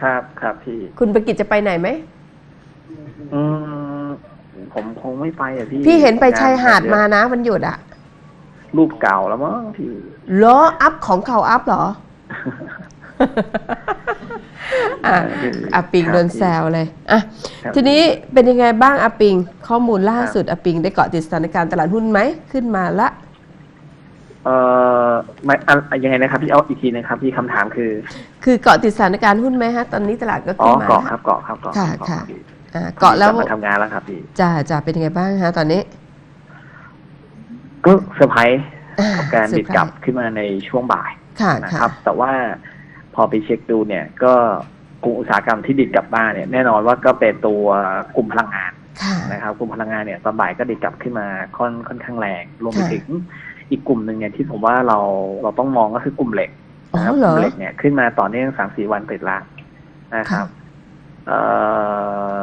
ครับครับพี่ คุณประกิจจะไปไหนไหม อืมผมคงไม่ไปอะพี่พี่เห็นไปชายหาดงนมานะวันหยุดอะรูปเก่าแล้วมั้งพี่เหรออัพของเขาอัพเหรอ อะอาปิงโดนแซวเลยอะครับทีนี้เป็นยังไงบ้างอาปิง ข้อมูลล่าสุดอาปิงได้เกาะติดสถานการณ์ตลาดหุ้นไหม ขึ้นมาละ เอ่อไม่อะยังไงนะครับพี่เอาอีกทีนะครับพี่คำถามคือคือเกาะติดสถานการณ์หุ้นไหมฮะ ตอนนี้ตลาดก็อ๋อขึ้นมา เกาะครับเกาะครับเกาะค่ะเกาะค่ะพี่อ่าเกาะแล้วกบมาทำงานแล้วครับพี่จ่าจ่าเป็นยังไงบ้างฮะตอนนี้ก็เซอร์ไพรส์อ่ากับการเซอดิดไพส์กลับขึ้นมาในช่วงบ่ายค่ะนะค่ะ ครับ แต่ว่าพอไปเช็คดูเนี่ยก็กลุ่มอุตสาหกรรมที่ดิดกลับบ้านเนี่ยแน่นอนว่าก็เป็นตัวกลุ่มพลังงาน ค่ะ นะครับกลุ่มพลังงานเนี่ยตอนบ่ายก็ดิดกลับขึ้นมาค่อนค่อนข้างแรง รวมไปค่ะ ถึง อีกกลุ่มหนึ่งเนี่ยที่ผมว่าเราเราต้องมองก็คือกลุ่มเหล็กอ๋อนะครับเหรกอลุ่มเหล็กเนี่ยขึ้นมาต่อเนื่องสามสี่วันติดละนะครับเอ่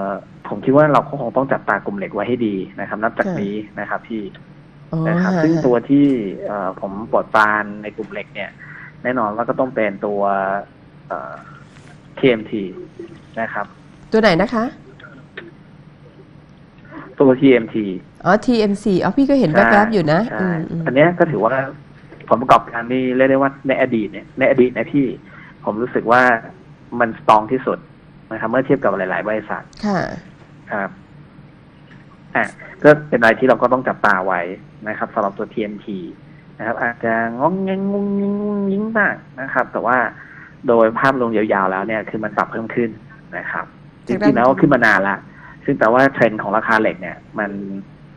อผมคิดว่าเราก็คงต้องจับตากลุ่มเหล็กไว้ให้ดีนะครับ นับจากค่ะนี้นะครับพี่อ๋อนะครับฮะซึ่งตัวที่เอ่อผมปลดปรานในกลุ่มเหล็กเนี่ย แน่นอนว่าก็ต้องเป็นตัวเอ่อ TMT นะครับ ตัวไหนนะคะ ตัว TMT อ๋อ TMC อ๋อพี่ก็เห็นแวบๆอยู่นะใช่อืมอืมอันเนี้ยก็ถือว่าผลประกอบการนี่เรียกได้ว่าในอดีตเนี่ยในอดีตนะพี่ผมรู้สึกว่ามันสตรองที่สุดนะครับเมื่อเทียบกับหลาย ๆ บริษัทค่ะครับอะก็เป็นอะไรที่เราก็ต้องจับตาไว้นะครับสำหรับตัว TMT นะครับ อาจจะงองแงงงุ้งยิงงุ้งยิงบ้างนะครับ แต่ว่าโดยภาพรวมยาวๆแล้วเนี่ย คือมันปรับเพิ่มขึ้นนะครับจจากด้านริงๆแล้วก็ขึ้นมานานละซึ่งแต่ว่าเทรนด์ของราคาเหล็กเนี่ย มัน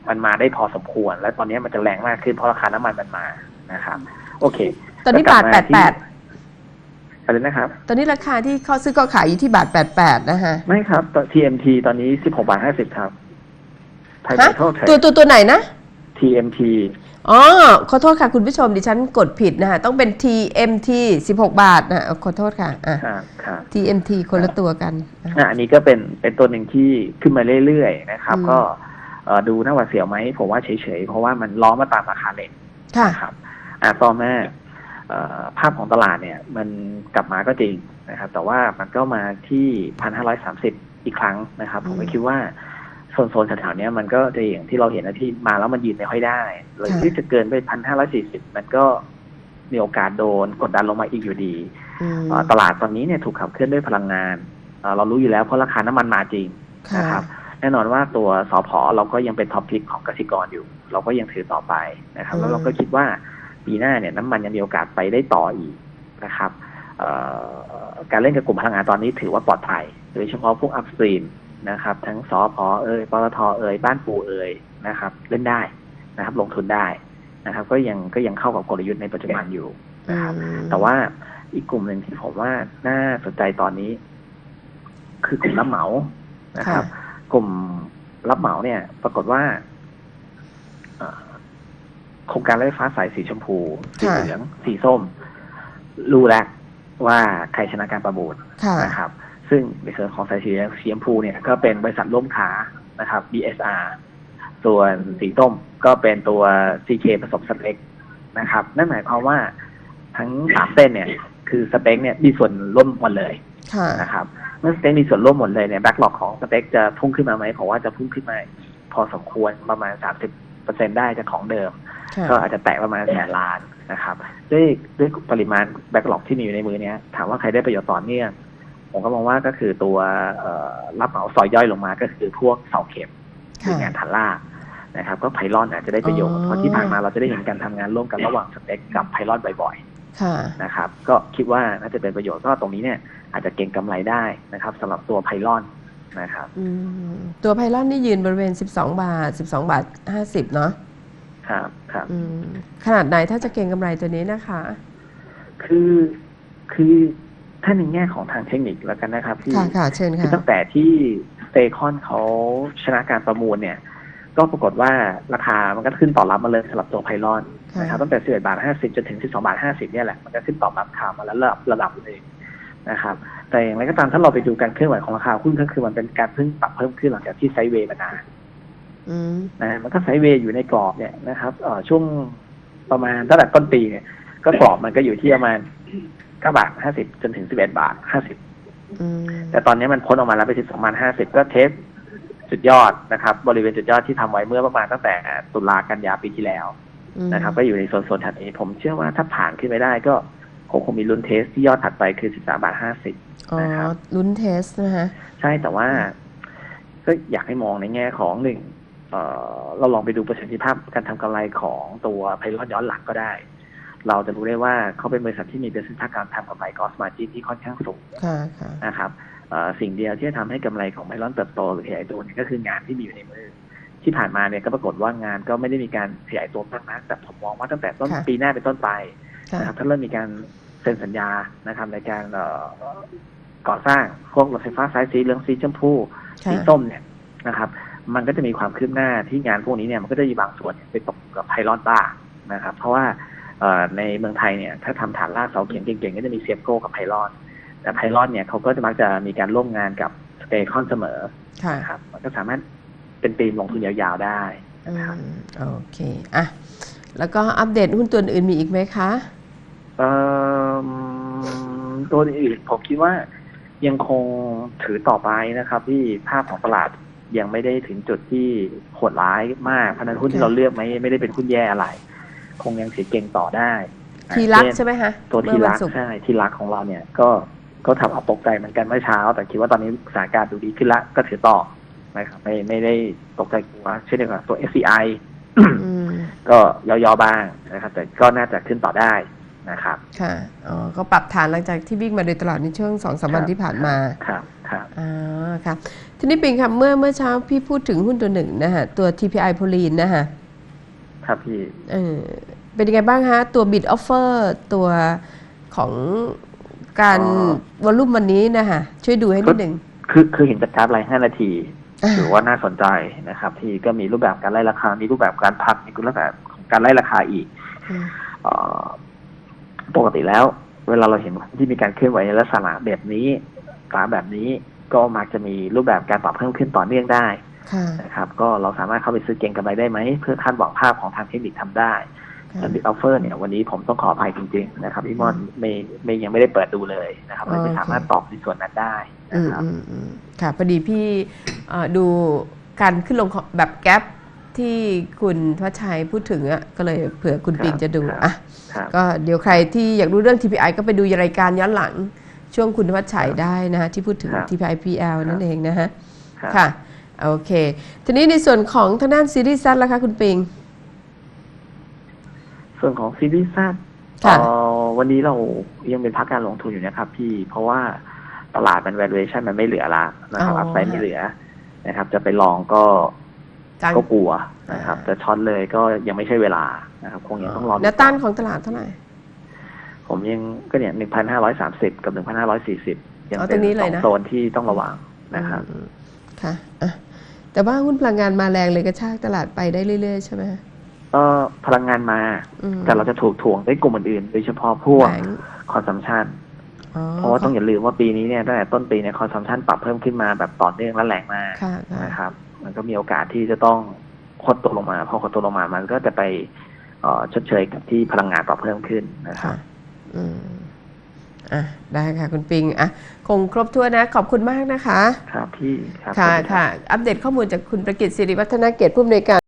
มันมาได้พอสมควร และตอนนี้มันจะแรงมากขึ้นเพราะราคาน้ำมันมันมานะครับ โอเค ตอนนี้ก็กลับาทมแปดแปดที่อะไรนะครับ ตอนนี้ราคาที่เขาซื้อก็ขายอยู่ที่บาทแปดแปดนะฮะ ไม่ครับตัว TMT ตอนนี้สิบหกบาทห้าสิบครับไทยฮะเมทัลเทรตัวตัวตัวไหนนะ TMT อ๋อ ขอโทษค่ะคุณผู้ชมดิฉันกดผิดนะฮะต้องเป็น TMT 16 บาทนะเอาขอโทษค่ะอะครับครับ TMT คนละตัวกัน อะอะอันนี้ก็เป็นเป็นตัวหนึ่งที่ขึ้นมาเรื่อยๆนะครับอืมก็เอ่อ ดูน่าหวาดเสียวไหมผมว่าเฉยๆ เพราะว่ามันล้อมาตามราคาเหล็กค่ะนะครับอะต่อมาเอ่อภาพของตลาดเนี่ย มันกลับมาก็จริงนะครับ แต่ว่ามันก็มาที่พันห้าร้อยสามสิบอีกครั้งนะครับ ผมก็อืมคิดว่าโซนๆแถวๆเนี้ยมันก็จะอย่างที่เราเห็นนะที่มาแล้วมันยืนไม่ค่อยได้หรือค่ะที่จะเกินไปพันห้าร้อยสี่สิบมันก็มีโอกาสโดนกดดันลงมาอีกอยู่ดีอืมเอ่อตลาดตอนนี้เนี่ยถูกขับเคลื่อนด้วยพลังงานเอ่อเรารู้อยู่แล้วเพราะราคาน้ำมันมาจริงค่ะนะครับ แน่นอนว่าตัวสอพอเราก็ยังเป็นท็อปพิกของกสิกรอยู่ เราก็ยังถือต่อไปนะครับ แล้วเราก็คิดว่าปีหน้าเนี่ยน้ำมันยังมีโอกาสไปได้ต่ออีกนะครับเอ่อการเล่นกับกลุ่มพลังงานตอนนี้ถือว่าปลอดภัย โดยเฉพาะพวกอัพสตรีมนะครับ ทั้งสอพอเอ่ยปตทเอ่ยบ้านปูเอ่ยนะครับ เล่นได้นะครับ ลงทุนได้นะครับ ก็ยังก็ยังเข้ากับกลยุทธ์ในปัจจุบันอยู่นะครับอืมแต่ว่าอีกกลุ่มหนึ่งที่ผมว่าน่าสนใจตอนนี้ คือกลุ่มรับเหมานะครับ กลุ่มรับเหมาเนี่ย ปรากฏว่าเอ่อโครงการรถไฟฟ้าสายสีชมพู สีค่ะเหลือง สีส้ม รู้แล้วว่าใครชนะการประมูลค่ะนะครับ ซึ่งในส่วนของสายสีเหลืองสีชมพูเนี่ยก็เป็นบริษัทร่วมค้านะครับ BSR ส่วนสีส้มก็เป็นตัว CK ผสมสเปกนะครับ นั่นหมายความว่าทั้งสามเส้นเนี่ย คือสเปคเนี่ยมีส่วนร่วมหมดเลยค่ะนะครับเมื่อสเปคมีส่วนร่วมหมดเลยเนี่ยแบ็กหลอกของสเปคจะพุ่งขึ้นมาไหมผมว่าจะพุ่งขึ้นมาพอสมควรประมาณ30%ได้จากของเดิมค่ะก็อาจจะแตะประมาณแสนล้านนะครับด้วยด้วยปริมาณแบ็กหลอกที่มีอยู่ในมือเนี้ยถามว่าใครได้ประโยชน์ต่อเนื่องผมก็มองว่าก็คือตัวเอ่อรับเหมาซอยย่อยลงมาก็คือพวกเสาเข็มหรือค่ะงานฐานลากนะครับ ก็ไพลอนอาจจะได้ประโยชน์อ๋อเพราะที่ผ่านมาเราจะได้เห็นการทำงานร่วมกันระหว่างสเปคกับไพลอนบ่อยๆค่ะ นะครับ ก็คิดว่าน่าจะเป็นประโยชน์ก็ตรงนี้เนี่ย อาจจะเก็งกำไรได้นะครับสำหรับตัวไพลอนนะครับอืมตัวไพลอนนี่ยืนบริเวณ 12 บาท 12 บาท 50 เนาะครับครับอืมขนาดไหนถ้าจะเก็งกำไรตัวนี้นะคะ คือคือถ้าในแง่ของทางเทคนิคแล้วกันนะครับที่ค่ะค่ะเชิญคือค่ะตั้งแต่ที่สเตคอนเขาชนะการประมูลเนี่ย ก็ปรากฏว่าราคามันก็ขึ้นต่อรับมาเลยสำหรับตัวไพลอนค่ะ นะครับตั้งแต่11บาท50 จนถึง 12บาท50เนี่ยแหละมันก็ขึ้นต่อรับข่าวมาแล้วระดับระดับหนึ่งนะครับ แต่อย่างไรก็ตามถ้าเราไปดูการเคลื่อนไหวของราคาหุ้นก็คือมันเป็นการเพิ่งปรับเพิ่มขึ้นหลังจากที่ไซด์เวย์มานานอืมนะฮะมันก็ไซด์เวย์อยู่ในกรอบเนี่ยนะครับเอ่อช่วงประมาณตั้งแต่ต้นปีเนี่ยก็กรอบมันก็อยู่ที่ประมาณ9บาท50 จนถึง 11 บาท 50อืมแต่ตอนนี้มันพ้นออกมาแล้วไปถึง2,050 ก็เทสจุดยอดนะครับ บริเวณจุดยอดที่ทำไว้เมื่อประมาณตั้งแต่ตุลากันยาปีที่แล้ว นะครับ ก็อยู่ในโซนโซนถัดนี้ ผมเชื่อว่าถ้าผ่านขึ้นไปได้ก็คงคงมีลุ้นเทสที่ยอดถัดไปคือ13บาท50อ๋อนะครับลุ้นเทสนะคะใช่แต่ว่า ก็อยากให้มองในแง่ของหนึ่งเอ่อเราลองไปดูประสิทธิภาพการทำกำไรของตัวไพลอตย้อนหลังก็ได้ เราจะรู้ได้ว่าเขาเป็นบริษัทที่มีประสิทธิภาพการทำกำไรกอสมาจินที่ค่อนข้างสูงค่ะค่ะนะครับเอ่อสิ่งเดียวที่จะทำให้กำไรของไพลอนเติบโตหรือขยายตัวเนี่ยก็คืองานที่มีอยู่ในมือ ที่ผ่านมาเนี่ยก็ปรากฏว่างานก็ไม่ได้มีการขยายตัวมากนักแต่ผมมองว่าตั้งแต่ต้นค่ะ ปีหน้าเป็นต้นไปค่ะนะครับถ้าเริ่มมีการเซ็นสัญญานะครับในการเอ่อก่อสร้างพวกรถไฟฟ้าสายสีเหลืองสีชมพูค่ะสีส้มเนี่ยนะครับ มันก็จะมีความคืบหน้าที่งานพวกนี้เนี่ยมันก็จะมีบางส่วนไปตกกับไพลอตบ้างนะครับ เพราะว่าเอ่อในเมืองไทยเนี่ยถ้าทำฐานรากเสาเข็มเก่งๆ ก็จะมีเซียโก้กับไพลอตแต่ไพลอตเนี่ยเขาก็จะมักจะมีการร่วมงานกับสเตคอนเสมอ ค่ะ นะครับมันก็สามารถ เป็นปีมลงทุนยาวๆได้อืนะครับมโอเคอะแล้วก็อัปเดตหุ้นตัวอื่นมีอีกไหมคะเอ่อตัวอื่นผมคิดว่ายังคงถือต่อไปนะครับ ที่ภาพของตลาดยังไม่ได้ถึงจุดที่โหดร้ายมากเพราะฉะนั้นหุ้นที่ค่ะเราเลือกไม่ไม่ได้เป็นหุ้นแย่อะไร คงยังถือเก่งต่อได้อะทีรักเช่นใช่ไหมคะตัวทีเมื่อรันกศุกร์ใช่ทีรักของเราเนี่ยก็ก็ทำเอาตกใจเหมือนกันเมื่อเช้า แต่คิดว่าตอนนี้สถานการณ์ดูดีขึ้นละก็ถือต่อ นะครับไม่ไม่ได้ตกใจกลัวเช่นเดียวกับตัว SCI อืมก็ย่อๆบ้างนะครับ แต่ก็น่าจะขึ้นต่อได้นะครับ ค่ะอ๋อก็ปรับฐานหลังจากที่วิ่งมาโดยตลอดในช่วงสองสามวันที่ผ่านมา ครับ ครับอ่าค่ะทีนี้ปิงค่ะเมื่อเมื่อเช้าพี่พูดถึงหุ้นตัวหนึ่งนะฮะ ตัว TPI โพลีนนะฮะ ครับพี่ เออเป็นยังไงบ้างฮะ ตัว bid offer ตัวของการวอลลุ่มวันนี้นะฮะ ช่วยดูให้นิดหนึ่งคือคือเห็นจากกราฟราย5นาทีอ่า ถือว่าน่าสนใจนะครับ ที่ก็มีรูปแบบการไล่ราคา มีรูปแบบการพักมีรูปแบบของการไล่ราคาอีกอืมเอ่อปกติแล้ว เวลาเราเห็นที่มีการเคลื่อนไหวในลักษณะแบบนี้กราฟแบบนี้ก็มักจะมีรูปแบบการปรับเพิ่มขึ้นต่อเนื่องได้ค่ะนะครับ ก็เราสามารถเข้าไปซื้อเก็งกำไรได้ไหม เพื่อคาดหวังภาพของทางเทคนิคทำได้ค่ะแต่บิดออฟเฟอร์เนี่ยวันนี้ผมต้องขออภัยจริง ๆ นะครับพี่มอนไม่ไม่ยังไม่ได้เปิดดูเลยนะครับเลยไม่โอเคสามารถตอบในส่วนนั้นได้ อืนะมครับอืมอืมค่ะ พอดีพี่เอ่อดูการขึ้นลงของแบบแก๊ปที่คุณทวชชัยพูดถึงอะก็เลยเผื่อคุณครับปิงจะดูครับ อะ ครับ ก็เดี๋ยวใครที่อยากรู้เรื่อง TPI ก็ไปดูรายการย้อนหลัง ช่วงคุณทวชชัยได้นะฮะที่พูดถึง ครับ TPI PL นั่นเองนะฮะ ครับ ค่ะ โอเค ทีนี้ในส่วนของทางด้านซีรีส์ซัดล่ะคะคุณปิง ส่วนของซีรีส์ซัดค่ะวันนี้เรายังเป็นพักการลงทุนอยู่นะครับพี่ เพราะว่า ตลาดมัน valuation มันไม่เหลือละนะครับอ๋ออัพไซด์ไม่เหลือนะครับ จะไปลองก็กลางก็กลัวนะครับอ่าจะช็อตเลยก็ยังไม่ใช่เวลานะครับ คงยังต้องรอดูแนวต้านของตลาดเท่าไหร่ ผมยังก็เนี่ยหนึ่งพันห้าร้อยสามสิบกับหนึ่งพันห้าร้อยสี่สิบยังเอาตเป็รนงนี้สเลอยงนะโซนที่ต้องระวังนะครับอืมค่ะอะแต่ว่าหุ้นพลังงานมาแรงเลยกระชากตลาดไปได้เรื่อยๆใช่ไหมฮะก็พลังงานมาอืมแต่เราจะถูกถ่วงด้วยกลุ่มอื่นๆโดยเฉพาะพวกแบงค์คอนซัมชันอ๋อ เพราะว่าต้องอย่าลืมว่าปีนี้เนี่ยตั้งแต่ต้นปีเนี่ยคอนซัมชันปรับเพิ่มขึ้นมาแบบต่อเนื่องและแรงมากค่ะค่ะนะครับ มันก็มีโอกาสที่จะต้องคดตัวลงมาพอคดตัวลงมามันก็จะไปเอ่อชดเชยกับที่พลังงานปรับเพิ่มขึ้นนะครัค่ะบอืมอะได้ค่ะคุณปิงอะคงครบถ้วนนะ ขอบคุณมากนะคะ ครับพี่ครับค่ะสวัสดีรับค่ะ อัปเดตข้อมูลจากคุณประกิตศิริวัฒนเกตผู้อำนวยการ